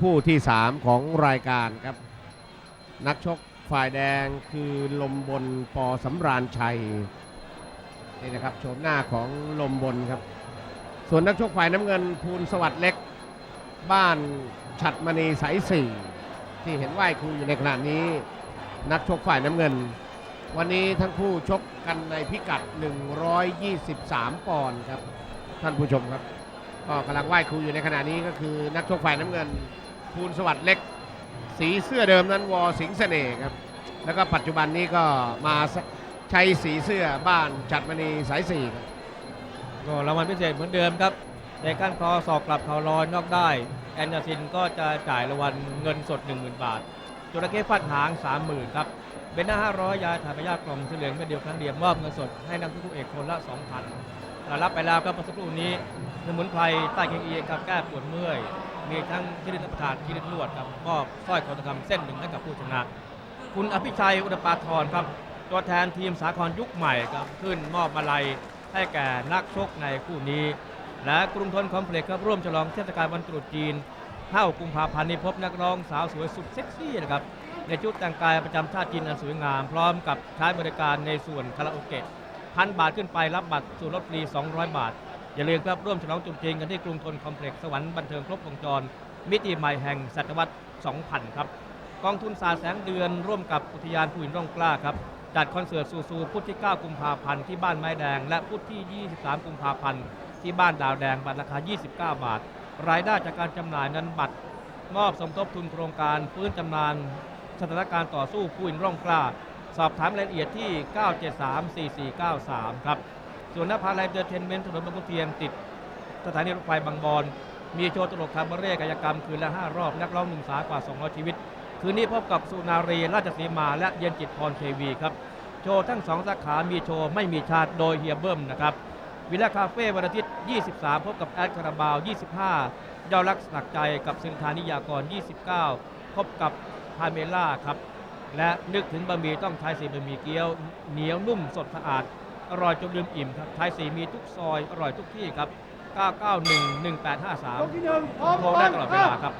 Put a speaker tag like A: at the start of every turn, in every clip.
A: คู่ที่ 3 ของรายการครับ นักชกฝ่ายแดงคือลมบนปอสำราญชัยนี่นะครับโฉมหน้าของลมบนครับ ส่วนนักชกฝ่ายน้ำเงินภูลสวัสดิ์เล็ก บ้านฉัดมณีสายสี่ที่เห็นไหว้ครูอยู่ในขณะนี้ นักชกฝ่ายน้ำเงิน วันนี้ทั้งคู่ชกกันในพิกัด 123 ปอนด์ครับ ท่านผู้ชมครับ ก็กำลังไหว้ครูอยู่ในขณะนี้ก็คือนักชกฝ่ายน้ำเงินภูลสวัสดิ์เล็ก สีเสื้อเดิมนั้นวอสิงเสน่ห์ครับแล้วก็ปัจจุบันนี้ก็มาใช้สีเสื้อบ้านจัดมณีสายสี่ครับ
B: ก็รางวัลพิเศษเหมือนเดิมครับในก้านคอสอกกลับเขาลอยนอกได้ แอนนาซินก็จะจ่ายรางวัลเงินสด 10,000 บาทจระเข้ฟาดหาง 30,000ครับเบนหน้า500 ยาถ่ายพยากล่องเฉลียงเม็ดเดียวครั้งเดียวมอบเงินสดให้นักทุกเอกคนละ 2,000 รับไปแล้วครับเมื่อสักครู่นี้สมุนไพรใต้เคียงเองกับแก้ปวดเมื่อย มีทั้งชนิรับประทานชนิดนวดครับมอบสร้อยคอทองคำเส้นหนึ่งให้กับผู้ชนะ คุณอภิชัยอุดปาทรครับ ตัวแทนทีมสาครยุคใหม่ครับขึ้นมอบมาลัยให้แก่นักชกในคู่นี้ และกรุงทนคอมเพล็กซ์ครับร่วมฉลองเทศกาลวันตรุษจีน5กุมภาพันธ์นี้พบนักร้องสาวสวยสุดเซ็กซี่นะครับในชุดแต่งกายประจำชาติจีนอันสวยงาม พร้อมกับใช้บริการในส่วนคาราโอเกะ พันบาทขึ้นไปรับบัตรส่วนลดฟรี 200 บาท อย่าลืมครับร่วมฉลองจุดจีนกันที่กรุงทนคอมเพล็กซ์สวรรค์บันเทิงครบวงจร มิติใหม่แห่งศตวรรษ 2000 ครับ กองทุนสาแสงเดือนร่วมกับอุทยานผู้หินร่องกล้าครับจัดคอนเสิร์ตซูซูพุธที่ 9 กุมภาพันธ์ที่บ้านไม้แดง และพุธที่ 23 กุมภาพันธ์ที่บ้านดาวแดงบัตรราคา 29 บาท รายได้จากการจำหน่ายนั้นบัตรมอบสมทบทุนโครงการฟื้นจำนานสถานการณ์ต่อสู้ผู้หินร่องกล้า สอบถามรายละเอียดที่ 9734493 ครับ ส่วนนภาลัยเดอร์เทนเมนต์ถนนบางขุนเทียนติด สถานีรถไฟบางบอน มีโชว์ตลกคาบเร่กายกรรม คืนละ 5 รอบ นักร้องหนุ่มสาวกว่า 200 ชีวิต คืนนี้พบกับสุนารีราชสีมา และเย็นจิตพรเทวีครับ โชว์ทั้งสองสาขา มีโชว์ไม่มีชาติโดยเฮียเบิ้มนะครับวิลล่าคาเฟ่วันอาทิตย์ 23 พบกับแอดคาราบาว 25ยอดรักสลักใจกับสินธานิยากร 29 พบกับพาเมล่าครับ และนึกถึงบะหมี่ต้องไทยสีบะหมี่เกี๊ยวเหนียวนุ่มสดสะอาด อร่อยจนลืมอิ่มครับไทยสีมีทุกซอย อร่อยทุกที่ครับ 991 1853 โทรได้ตลอดเวลาครับ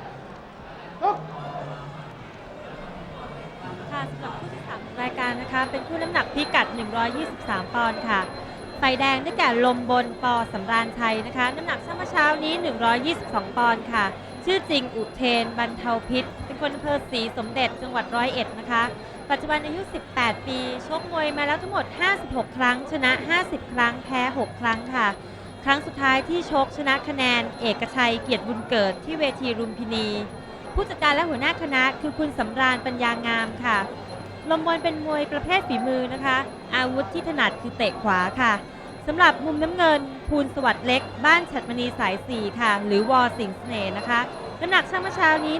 C: ค่ะสำหรับคู่ที่สามของรายการนะคะ เป็นคู่น้ำหนักพิกัด 123 ปอนด์ค่ะ ไฟแดงได้แก่ลมบนปอสำราญชัยนะคะ น้ำหนักช่างเมื่อเช้านี้ 122 ปอนด์ค่ะ ชื่อจริงอุเทนบรรเทาพิษเป็น คนอำเภอศรีสมเด็จจังหวัดร้อยเอ็ดนะคะ ปัจจุบันอายุ 18 ปีชกมวยมาแล้วทั้งหมด 56 ครั้ง ชนะ 50 ครั้งแพ้ 6 ครั้งค่ะ ครั้งสุดท้ายที่ชกชนะคะแนน เอกชัยเกียรติบุญเกิดที่เวทีรุมพินี ผู้จัดการและหัวหน้าคณะคือคุณสำราญปัญญางามค่ะ ลมบอลเป็นมวยประเภทฝีมือนะคะ อาวุธที่ถนัดคือเตะขวาค่ะสำหรับมุมน้ำเงิน ภูลสวัสดิ์เล็ก บ้านฉัดมณีสาย 4 ค่ะ หรือวอสิงเสน่ห์นะคะ น้ำหนักช่างเมื่อเช้านี้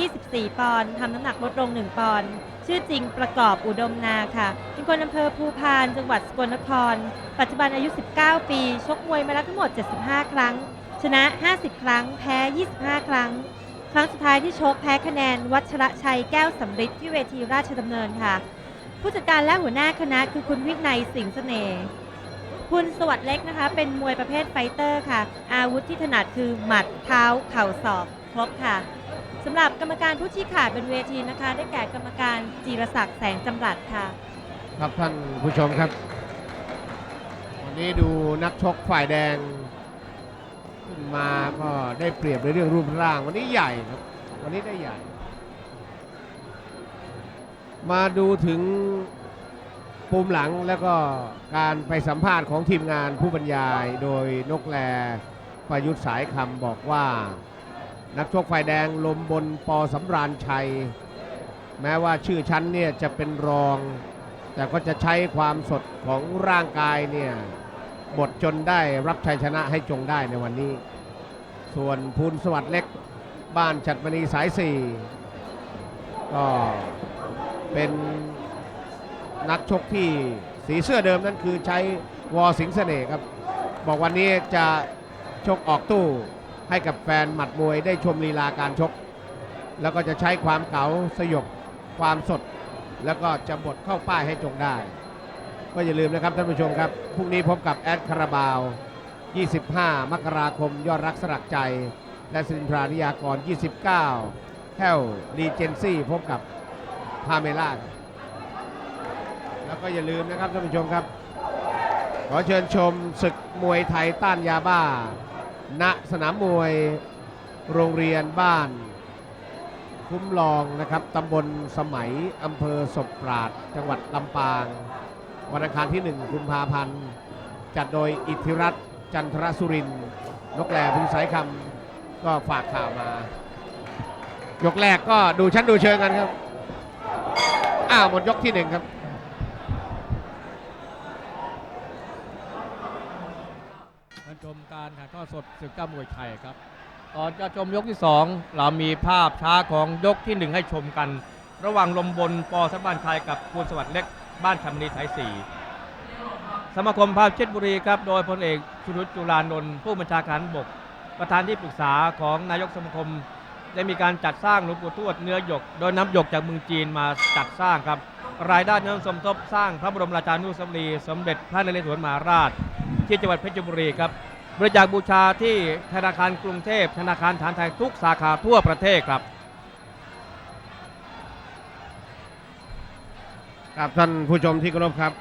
C: 124 ปอนด์ทำน้ำหนักลดลง 1 ปอนด์ชื่อจริงประกอบอุดมนาค่ะ เป็นคนอำเภอภูพาน จังหวัดสกลนคร ปัจจุบันอายุ 19 ปี ชกมวยมาแล้วทั้งหมด 75 ครั้ง ชนะ 50 ครั้ง แพ้ 25 ครั้ง ครั้งสุดท้ายที่ชกแพ้คะแนน วัชระชัยแก้วสำริดที่เวทีราชดำเนินค่ะ ผู้จัดการและหัวหน้าคณะคือคุณวินัยสิงห์เสน่ห์คุณสวัสดิ์เล็กนะคะ เป็นมวยประเภทไฟเตอร์ค่ะ อาวุธที่ถนัดคือหมัดเท้าเข่าศอก ครบค่ะสำหรับกรรมการผู้ชี้ขาดบนเวทีนะคะ ได้แก่กรรมการจีรศักดิ์แสงจำรัดค่ะ
A: ครับท่านผู้ชมครับ วันนี้ดูนักชกฝ่ายแดง ขึ้นมาก็ได้เปรียบในเรื่องรูปร่าง วันนี้ใหญ่ครับ วันนี้ได้ใหญ่ มาดูถึงปุ่มหลังแล้วก็การไปสัมภาษณ์ของทีมงานผู้บรรยาย โดยนกแลประยุทธ์สายคำบอกว่า นักชกฝ่ายแดงลมบนปอสำราญชัย แม้ว่าชื่อชั้นเนี่ยจะเป็นรอง แต่ก็จะใช้ความสดของร่างกายเนี่ยบดจนได้รับชัยชนะให้จงได้ในวันนี้ ส่วนภูลสวัสดิ์เล็กบ้านฉัดมณีสายสี่ก็เป็นนักชกที่สีเสื้อเดิมนั่นคือใช้วอสิงเสน่ห์ครับ บอกวันนี้จะชกออกตู้ ให้กับแฟนหมัดมวยได้ชมลีลาการชก แล้วก็จะใช้ความเก๋าสยบความสด แล้วก็จะบดเข้าป้ายให้จงได้ ก็อย่าลืมนะครับท่านผู้ชมครับพรุ่งนี้พบกับแอดคาราบาว 25 มกราคม ยอดรักสลักใจ และสินทรานิยากร 29แฮลรีเจนซี่พบกับพาเมล่าแล้วก็อย่าลืมนะครับท่านผู้ชมครับ ขอเชิญชมศึกมวยไทยต้านยาบ้า ณสนามมวยโรงเรียนบ้านคุ้มลองนะครับตำบลสมัยอำเภอศพปราด จังหวัดลำปาง วันอังคารที่ 1 กุมภาพันธ์ จัดโดยอิทธิรัตน์จันทรสุรินนกแหล่พึงสายคำก็ฝากข่าวมา ยกแรกก็ดูชั้นดูเชิงกันครับ อ้าวหมดยกที่หนึ่งครับ
B: ท่านชม การถ่ายทอดสดศึกก้ามวยไทยครับก่อนจะชมยกที่ 2 เรามีภาพช้าของยกที่ 1 ให้ชมกัน ระหว่างลมบนปอสัมบันชัยกับภูลสวัสดิ์เล็กบ้านชำนีสายสี่สมาคมภาพเช็ดบุรีครับ โดยพลเอกชุรุจุลานนท์ผู้บัญชาการบก ประธานที่ปรึกษาของนายกสมาคม ได้มีการจัดสร้างหลวงปู่ทวดเนื้อหยก โดยนำหยกจากเมืองจีนมาจัดสร้างครับ รายได้เงินสมทบสร้างพระบรมราชานุสาวรีย์สมเด็จพระนเรศวรมหาราช ที่จังหวัดเพชรบุรีครับ บริจาคบูชาที่ธนาคารกรุงเทพ ธนาคารฐานไทยทุกสาขาทั่วประเทศครับ
A: ครับท่านผู้ชมที่เคารพครับ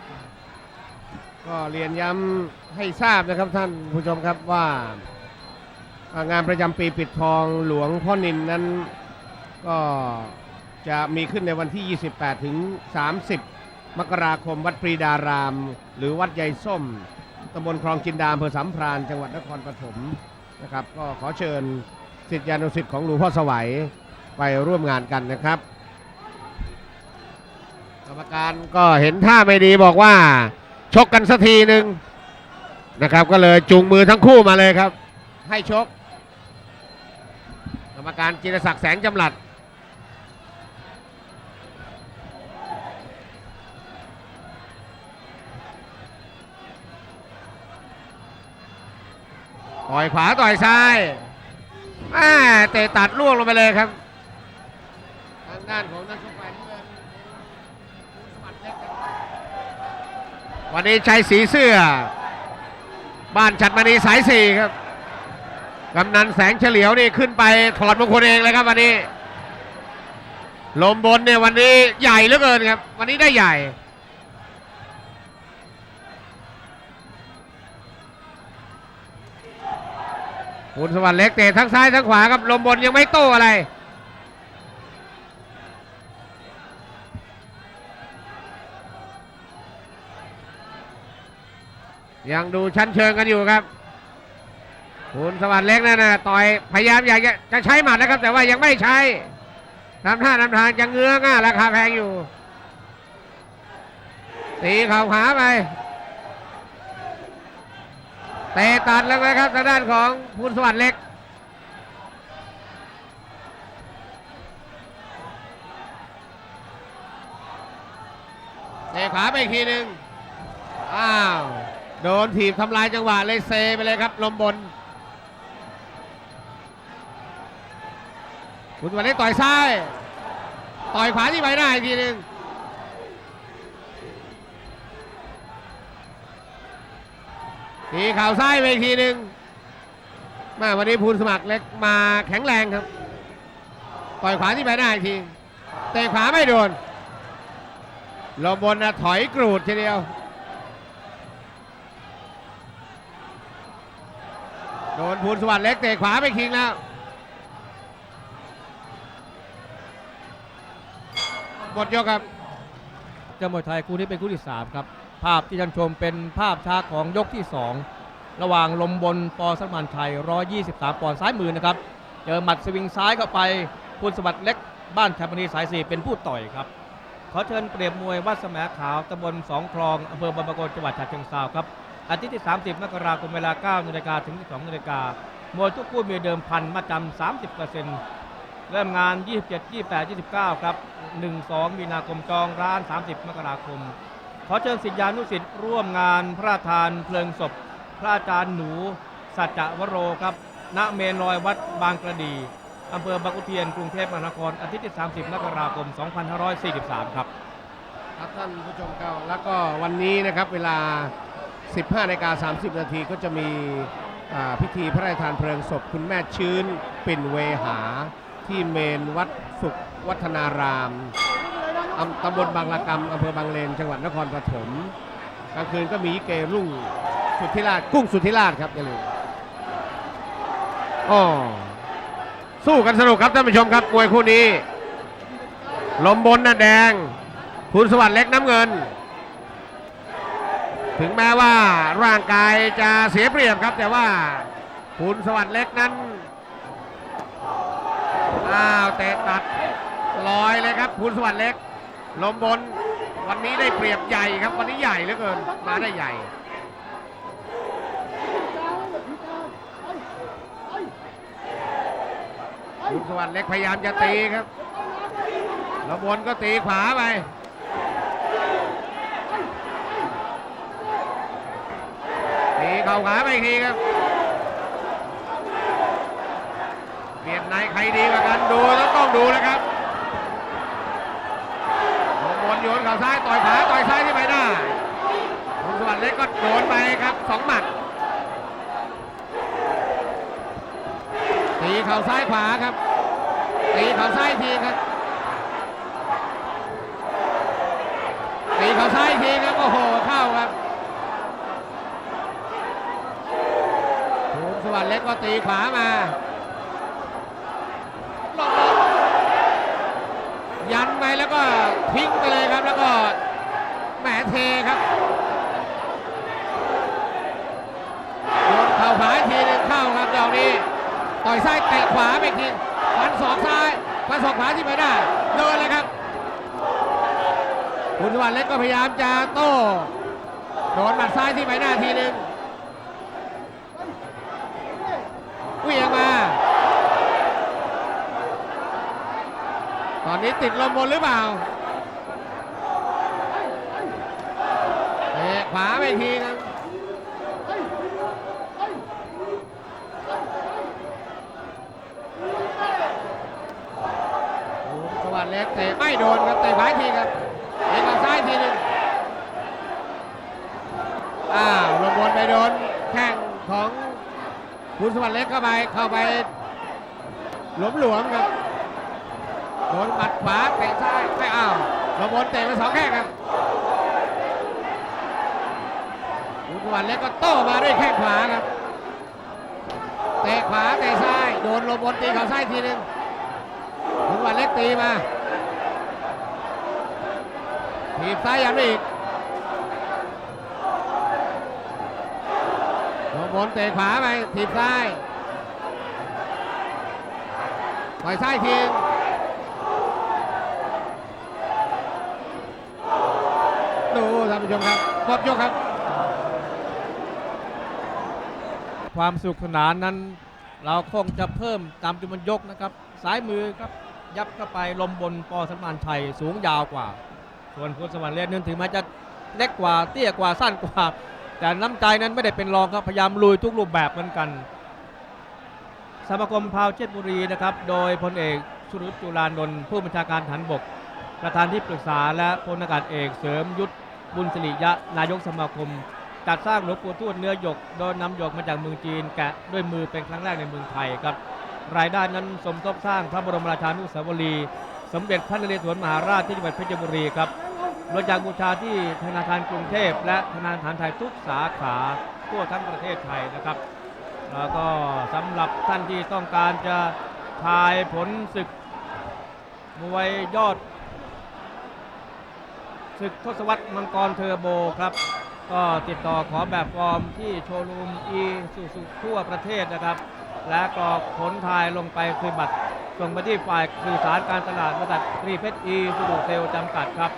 A: ก็เรียนย้ำให้ทราบนะครับท่านผู้ชมครับว่างานประจำปีปิดทองหลวงพ่อนินนั้นก็จะมีขึ้นในวันที่ 28 ถึง 30 มกราคมวัดปรีดาราม หรือวัดใยส้ม ตำบลคลองจินดาอำเภอสัมพรานจังหวัดนครปฐมนะครับ ก็ขอเชิญสิทธิานุสิทธิ์ของหลวงพ่อสวัยไปร่วมงานกันนะครับ กรรมการก็เห็นท่าไม่ดีบอกว่า ชกกันสักทีหนึ่งนะครับ ก็เลยจูงมือทั้งคู่มาเลยครับ ให้ชก กรรมการจิรศักดิ์แสงจำหลัด ต่อยขวาต่อยซ้ายแม่เตะตัดล่วงลงไปเลยครับ ทางด้านของนักชกฝ่ายน้ำเงินสมัติเล็กครับวันนี้ใช้สีเสื้อ บ้านฉัดมณีสายสี่ครับกำนันแสงเฉลียวนี่ขึ้นไปถอดมงคลเองเลยครับวันนี้ ลมบนเนี่ยวันนี้ใหญ่เหลือเกินครับ วันนี้ได้ใหญ่ คุณสวัสดิ์เล็กเตะทั้งซ้ายทั้งขวาครับลมบนยังไม่โตอะไร ยังดูชั้นเชิงกันอยู่ครับคุณสวัสดิ์เล็กนั่นนะต่อยพยายามอยากจะจะใช้หมัดนะครับ แต่ว่ายังไม่ใช้ทำท่าทำทางจะเงื้อง่าราคาแพงอยู่ตีเข่าขาไป เตะตัดแล้วนะครับทางด้านของคุณสวัสดิ์เล็ก เตะขาไปอีกทีหนึ่งอ้าว โดนถีบทำลายจังหวะเลยเซไปเลยครับ ลมบนคุณสวัสดิ์เล็กต่อยซ้าย ต่อยขวาที่ใบหน้าอีกทีหนึ่ง ทีเข่าซ้ายไปอีกทีหนึ่งแมาวันนี้ภูลสมัครเล็กมาแข็งแรงครับ ต่อยขวาที่ใบหน้าอีกที เตะขวาไม่โดนลมบนนะถอยกรูดทีเดียว โดนภูลสวัสดิ์เล็กเตะขวาไปคิงแล้วหมดยกครับ
B: จ้ามวยไทยคู่นี้เป็นคู่ที่3ครับ ภาพที่ท่านชมเป็นภาพช้าของยกที่ 2 ระหว่างลมบนปอสัมพันชัย 123 ปอนด์ซ้ายมือนะครับ เจอหมัดสวิงซ้ายเข้าไปคุณสวัสดิ์เล็กบ้านแคมปนีสายสี่เป็นผู้ต่อยครับ ขอเชิญเปรียบมวยวัดสมขาวตำบลสองคลองอำเภอบางปะกงจังหวัดฉะเชิงเทราครับ อาทิตย์ที่ 30 มกราคมเวลา9นาฬิกาถึง 12นาฬิกามวยทุกคู่มีเดิมพันมาจำ30%เริ่มงาน 27 28 29 ครับ 1-2 มีนาคมจองร้าน 30 มกราคม ขอเชิญสิทธิานุสิทธิ์ร่วมงานพระราชทานเพลิงศพ พระอาจารย์หนู สัจจวโรครับ ณ เมนลอยวัดบางกระดีอำเภอบางขุนเทียนกรุงเทพมหานครอาทิตย์ที่ 30มกราคม 2543 ครับ
A: ครับท่านผู้ชมครับแล้วก็วันนี้นะครับเวลา 15นาฬิกา30 นาทีก็จะมีอ่าพิธีพระราชทานเพลิงศพ คุณแม่ชื้นปิ่นเวหา ที่เมนวัดสุขวัฒนาราม อำตำบลบางละกำอำเภอบางเลนจังหวัดนครปฐมกลางคืนก็มีเกรุ่งสุทธิราชกุ้งสุทธิราชครับอย่าลืมอ๋อสู้กันสนุกครับท่านผู้ชมครับมวยคู่นี้ลมบนน่ะแดงคุณสวัสดิ์เล็กน้ำเงิน ถึงแม้ว่าร่างกายจะเสียเปรียบครับ แต่ว่าคุณสวัสดิ์เล็กนั้นอ้าวเตะตัดลอยเลยครับคุณสวัสดิ์เล็ก ลมบนวันนี้ได้เปรียบใหญ่ครับ วันนี้ใหญ่เหลือเกิน มาได้ใหญ่ คุณสวัสดิ์เล็กพยายามจะตีครับลมบนก็ตีขวาไปตีเข่าขาไปทีครับเบียดไหนใครดีกว่ากันดูแล้วต้องดูนะครับ นโยนเข่าซ้ายต่อยขวาต่อยซ้ายที่ใบหน้าคุณสวัสดิ์เล็กก็โดนไปครับสองหมัดตีเข่าซ้ายขวาครับตีเข่าซ้ายทีครับตีเข่าซ้ายทีครับโอ้โหเข้าครับคุณสวัสดิ์เล็กก็ตีขวามาลงบนยันไป แล้วก็ทิ้งไปเลยครับ แล้วก็แหมเทครับโดนเข่าขวาทีหนึงเข้าครับดอกนี้ต่อยซ้ายเตะขวาไปทีฟันศอกซ้ายฟันศอกขวาที่ไม่ได้โดนเลยครับคุณสวัสดิ์เล็กก็พยายามจะโต้โดนหมัดซ้ายที่ใบหน้าทีหนึ่งเวียงมา ต อนนี้ติดลมบนหรือเปล่าเตะขวาไปทีครับสวัสดิ์เล็กเตะไม่โดนครับเตะขวาทีครับเตะกับซ้ายทีหนึงอ้าวลมบนไปโดนแข้งของคุณสวัสดิ์เล็กเข้าไปเข้าไปหลวมหลวมๆครับ โดนหมัดขวาเตะซ้ายไม่อ้าวระบนเตะไปสองแข้งครับคุณวัสดิ์เล็กก็โต้มาด้วยแข้งขวาครับ เตะขวาเตะซ้าย โดนลมบนตีเข่าซ้ายทีหนึงคุณวัสดิ์เล็กตีมาถีบซ้ายยันไปอีกลงบนเตะขวาไปถีบซ้ายต่อยซ้ายทีงดู ท่านผู้ชมครับหมดยกครับ
B: ความสนุกสนานนั้น เราคงจะเพิ่มตามจำนวนยกนะครับซ้ายมือครับยับเข้าไปลมบนปอสมานชัยสูงยาวกว่า ส่วนคุณสวรรค์เล่นนั้นถึงแม้จะเล็กกว่าเตี้ยกว่าสั้นกว่า แต่น้ำใจนั้นไม่ได้เป็นรองครับพยายามลุยทุกรูปแบบเหมือนกันสมาคมพาวเชษบุรีนะครับ โดยพลเอกสุรุจุลานนท์ผู้บัญชาการฐานบก ประธานที่ปรึกษาและพลอากาศเอกเสริมยุทธ บุญสิริยะ นายกสมาคม จัดสร้างหลวงปู่ทวดเนื้อหยก โดยนำหยกมาจากเมืองจีนแกะด้วยมือเป็นครั้งแรกในเมืองไทยครับ รายได้นั้นสมทบสร้างพระบรมราชานุสาวรีย์สมเด็จพระนเรศวรมหาราชที่จังหวัดเพชรบุรีครับบริจาคบูชาที่ธนาคารกรุงเทพ และธนาคารไทยทุกสาขาทั่วทั้งประเทศไทยนะครับ แล้วก็สำหรับท่านที่ต้องการจะทายผลศึกมวยยอด ศึกทศวรรษมังกรเทอร์โบครับ ก็ติดต่อขอแบบฟอร์มที่โชว์รูมอีสุสุทั่วประเทศนะครับ และก็ผลทายลงไปคือบัตรส่งไปที่ฝ่ายสื่อสารการตลาดบริษัทรีเพชรอีสุดุเซลจำกัดครับ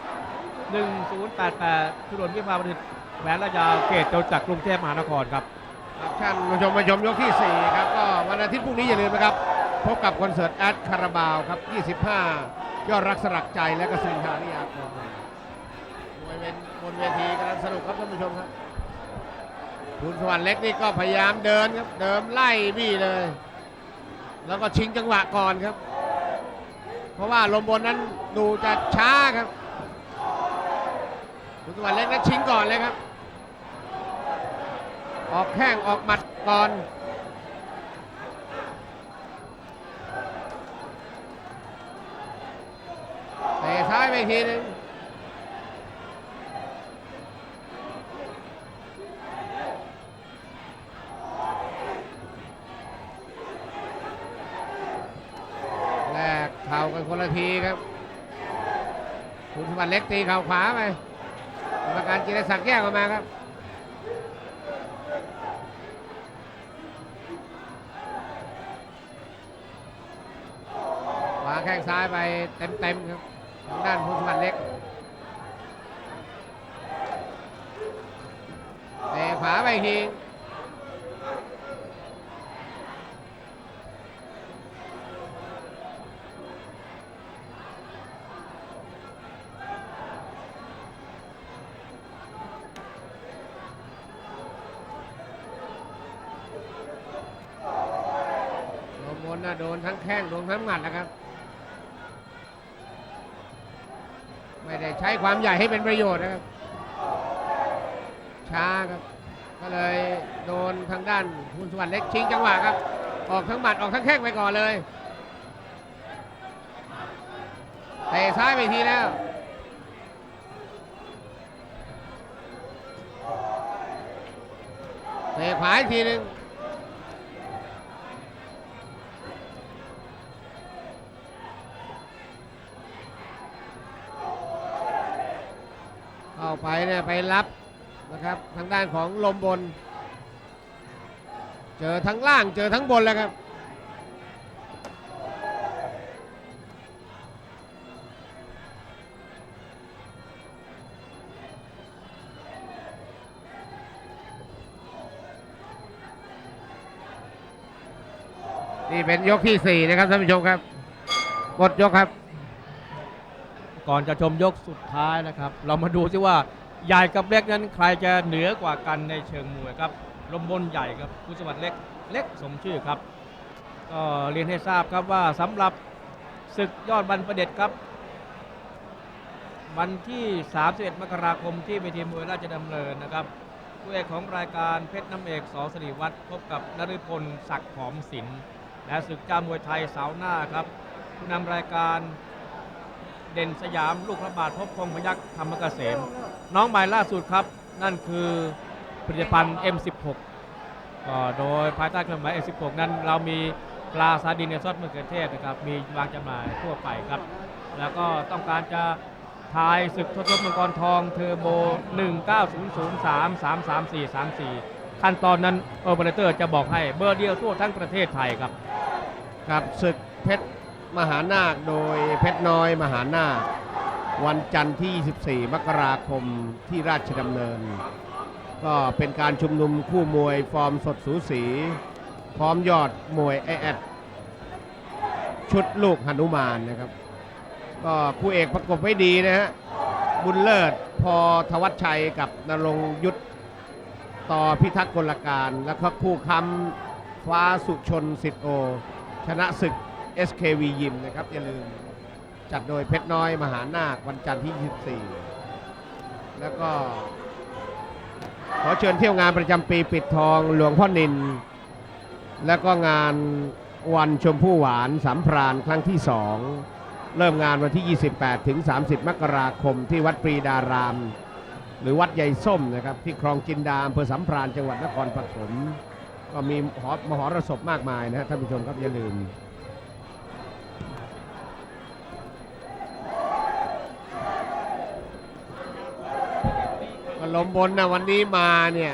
B: 1088ถนนวิภาวดีแหวนระยาเขตจตุจักรกรุงเทพมหานครครับ
A: ครับท่านผู้ชมมาชมยกที่ 4 ครับ ก็วันอาทิตย์พรุ่งนี้อย่าลืมนะครับ พบกับคอนเสิร์ตแอดคาราบาวครับ 25 ยอดรักสลักใจและกสินทานิยากรม เวทบนเวทีกำลังสนุกครับท่านผู้ชมครับคุณสวรรค์เล็กนี่ก็พยายามเดินครับ เดิมไล่บี้เลย แล้วก็ชิงจังหวะก่อนครับ เพราะว่าลมบนนั้นดูจะช้าครับคุณสวรรค์เล็กนั้นชิงก่อนเลยครับ ออกแข้งออกหมัดก่อนเตะซ้ายไปทีนึง ข่ากันคนละทีครับคุณสมบัติเล็กตีเข่าขวาไปกรรมการจิรศักดิ์แยกออกมาครับวางแข้งซ้ายไปเต็มๆครับทางด้านภูสมบัติเล็กเตะขวาไปอีกที ความใหญ่ให้เป็นประโยชน์นะครับ ช้าครับ ก็เลยโดนทางด้านคุณสวรรค์เล็กชิงจังหวะครับ ออกทั้งหมัดออกทั้งแข้งไปก่อนเลยเตะซ้ายไปทีแล้วเตะขวาอีกทีหนึ่ง ไปเนี่ยไปรับนะครับทางด้านของลมบน เจอทั้งล่างเจอทั้งบนแล้วครับนี่เป็นยกที่ 4 นะครับท่านผู้ชมครับ หมดยกครับ
B: ก่อนจะชมยกสุดท้ายนะครับ เรามาดูซิว่าใหญ่กับเล็กนั้นใครจะเหนือกว่ากันในเชิงมวยครับลมบนใหญ่ครับคุณสวัสดิ์เล็กเล็กสมชื่อครับก็เรียนให้ทราบครับว่าสำหรับศึกยอดบันประเด็จครับ วันที่ 31 มกราคมที่เวทีมวยราชดำเนินนะครับผู้เอกของรายการเพชรน้ำเอกสอสริวัตรพบกับนฤพลศักดิ์หอมศิลป์และศึกจ้ามวยไทยเสาหน้าครับผู้นำรายการ เด่นสยามลูกพระบาทพบพงพยักษ์ธรรมเกษม น้องใหม่ล่าสุดครับ นั่นคือผลิตภัณฑ์ M16 ก็โดยภายใต้เครื่องหมาย M16 นั้นเรามีปลาซาดินในซอสมะเขือเทศนะครับ มีวางจำหน่ายทั่วไปครับ แล้วก็ต้องการจะทายศึกทศพมังกรทองเทอร์โบ 19003333434 ขั้นตอนนั้นโอเปอเรเตอร์จะบอกให้เบอร์เดียวทั่วทั้งประเทศไทยครับ
A: กับศึกเพชร มหานาคโดยเพชรน้อยมหานาค วันจันทร์ที่ 24 มกราคมที่ราชดำเนิน ก็เป็นการชุมนุมคู่มวยฟอร์มสดสูสี พร้อมยอดมวยไอแอดชุดลูกหนุมานนะครับ ก็คู่เอกประกบไว้ดีนะฮะบุญเลิศพอทวัชชัยกับนรงยุทธต่อพิทักษ์กลการ แล้วก็คู่คำฟ้าสุชนสิทธิโอ ชนะศึก SKV ยิมนะครับ อย่าลืมจัดโดยเพชรน้อยมหานาควันจันทร์ที่ 24 แล้วก็ ขอเชิญเที่ยวงานประจำปีปิดทองหลวงพ่อนิน แล้วก็งานวันชมพู่หวานสามพรานครั้งที่2เริ่มงานวันที่ 28 ถึง 30 มกราคมที่วัดปรีดาราม หรือวัดใหญ่ส้มนะครับ ที่คลองจินดาอำเภอสัมพรานจังหวัดนครปฐมก็มีหอมหรสพมากมายนะฮะท่านผู้ชมครับอย่าลืม ลมบนนะวันนี้มาเนี่ย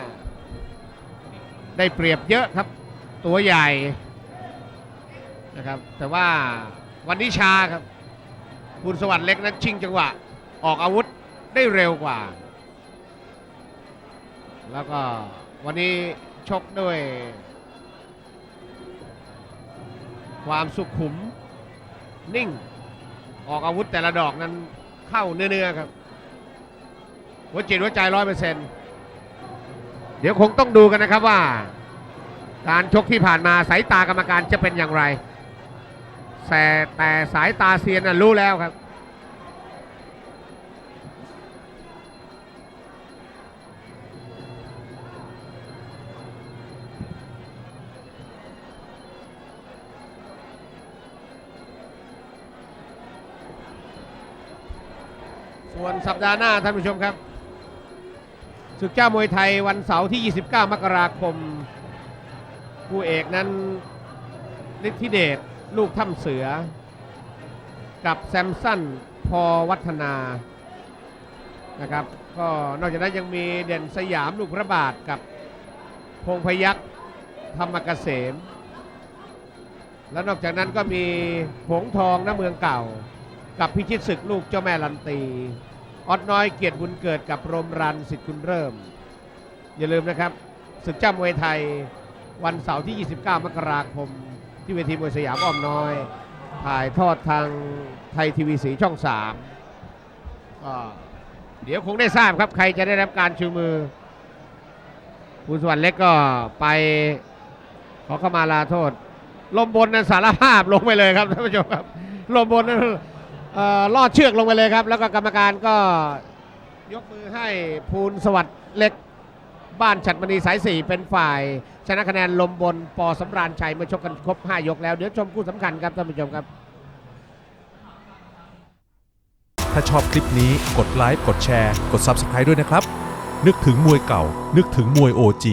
A: ได้เปรียบเยอะครับ ตัวใหญ่นะครับ แต่ว่าวันนี้ช้าครับคุณสวัสดิ์เล็กนั้นชิงจังหวะ ออกอาวุธได้เร็วกว่า แล้วก็วันนี้ชกด้วย ความสุขุมนิ่ง ออกอาวุธแต่ละดอกนั้นเข้าเนื้อๆครับ หัวจิตหัวใจร้อยเปอร์เซ็นต์เดี๋ยวคงต้องดูกันนะครับว่า การชกที่ผ่านมาสายตากรรมการจะเป็นอย่างไร แต่แต่สายตาเซียนน่ะรู้แล้วครับส่วนสัปดาห์หน้าท่านผู้ชมครับ ศึกเจ้ามวยไทยวันเสาร์ที่ 29 มกราคม ผู้เอกนั้นฤทธิเดชลูกถ้ำเสือ กับแซมสันพอวัฒนานะครับก็นอกจากนั้นยังมีเด่นสยามลูกพระบาทกับพงพยักษ์ธรรมเกษม แล้วนอกจากนั้นก็มีหงทองน้าเมืองเก่า กับพิชิตศึกลูกเจ้าแม่ลันตี ออดน้อยเกียรติบุญเกิดกับรมรันสิทธิ์คุณเริ่ม อย่าลืมนะครับศึกเจ้ามวยไทยวันเสาร์ที่ 29 มกราคม ที่เวทีมวยสยามอ้อมน้อย ถ่ายทอดทางไทยทีวีสีช่อง 3 ก็เดี๋ยวคงได้ทราบครับ ใครจะได้รับการชูมือคุณสวรรค์เล็กก็ไปขอเข้ามาลาโทษ ลมบนนั้นสารภาพลงไปเลยครับท่านผู้ชมครับ ลมบนนั้น ลอดเชือกลงไปเลยครับ แล้วก็กรรมการก็ยกมือให้ภูลสวัสดิ์เล็กบ้านฉัดมณีสายสี่เป็นฝ่าย ชนะคะแนนลมบนปอสำราญชัยเมื่อชกกันครบ 5 ยกแล้ว เดี๋ยวชมคู่สำคัญครับท่านผู้ชมครับ
D: ถ้าชอบคลิปนี้กดไลค์กดแชร์ กด Subscribe ด้วยนะครับ นึกถึงมวยเก่า นึกถึงมวย OG